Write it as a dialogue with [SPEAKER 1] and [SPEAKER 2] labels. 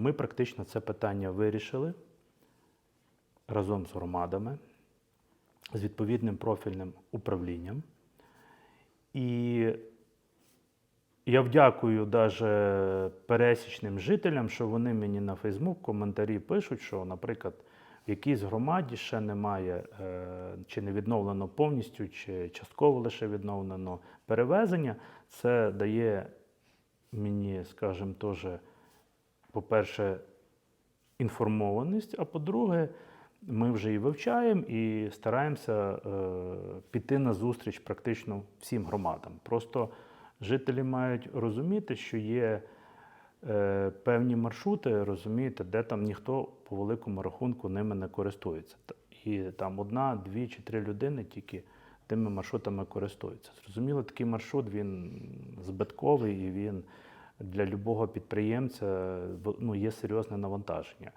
[SPEAKER 1] Ми практично це питання вирішили разом з громадами, з відповідним профільним управлінням. І я вдякую даже пересічним жителям, що вони мені на Фейсбук коментарі пишуть, що, наприклад, в якійсь громаді ще немає е, чи не відновлено повністю, чи частково лише відновлено перевезення. Це дає мені, скажімо, теж, по-перше, інформованість, а по-друге, ми вже і вивчаємо і стараємося е, піти на зустріч практично всім громадам. Просто жителі мають розуміти, що є е, певні маршрути, розумієте, де там ніхто по великому рахунку ними не користується. І там одна, дві чи три людини тільки тими маршрутами користуються. Зрозуміло, такий маршрут він збитковий і він для любого підприємця ну, є серйозне навантаження.